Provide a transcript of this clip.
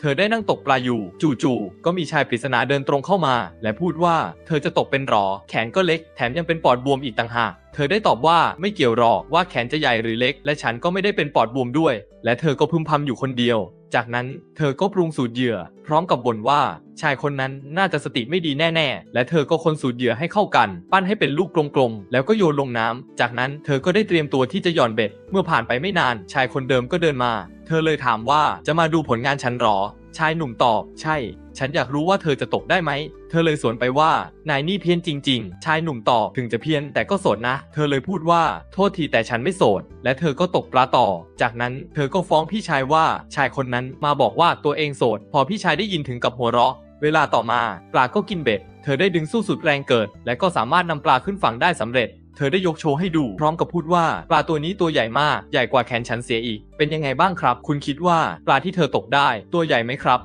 เธอได้นั่งตกปลาอยู่ จู่ๆ ก็มีชายปริศนาเดินตรงเข้ามา และพูดว่าเธอจะตกเป็นหรอ แขนก็เล็ก แถมยังเป็นปอดบวมอีกต่างหาก เธอได้ตอบว่าไม่เกี่ยวหรอกว่าแขนจะใหญ่หรือเล็ก และฉันก็ไม่ได้เป็นปอดบวมด้วย และเธอก็พึมพำอยู่คนเดียว จากนั้นเธอก็ปรุงสูตรเหยื่อ พร้อมกับบ่นว่า ชายคนนั้นน่าจะสติไม่ดีแน่ๆ และเธอก็คนสูตรเหยื่อให้เข้ากัน ปั้นให้เป็นลูกกลมๆ แล้วก็โยนลงน้ำจากนั้นเธอก็ได้เตรียมตัวที่จะหย่อนเบ็ด เมื่อผ่านไปไม่นาน ชายคนเดิมก็เดินมา เธอเลยถามว่าจะมาดูผลงานฉันหรอ ชายหนุ่มตอบ ใช่ ฉันอยากรู้ว่าเธอจะตกได้ไหม เธอเลยสวนไปว่า นายนี่เพี้ยนจริง ๆ ชายหนุ่มตอบถึงจะเพี้ยนแต่ก็โสดนะ เธอเลยพูดว่า โทษทีแต่ฉันไม่โสด และเธอก็ตกปลาต่อ จากนั้นเธอก็ฟ้องพี่ชายว่าชายคนนั้นมาบอกว่าตัวเองโสด พอพี่ชายได้ยินถึงกับหัวเราะ เวลาต่อมา ปลาก็กินเบ็ด เธอได้ดึงสู้สุดแรงเกิด และก็สามารถนำปลาขึ้นฝั่งได้สำเร็จ เธอได้ยกโชว์ให้ดู พร้อมกับพูดว่าปลาตัวนี้ตัวใหญ่มาก ใหญ่กว่าแขนฉันเสียอีก เป็นยังไงบ้างครับ คุณคิดว่าปลาที่เธอตกได้ตัวใหญ่ไหมครับ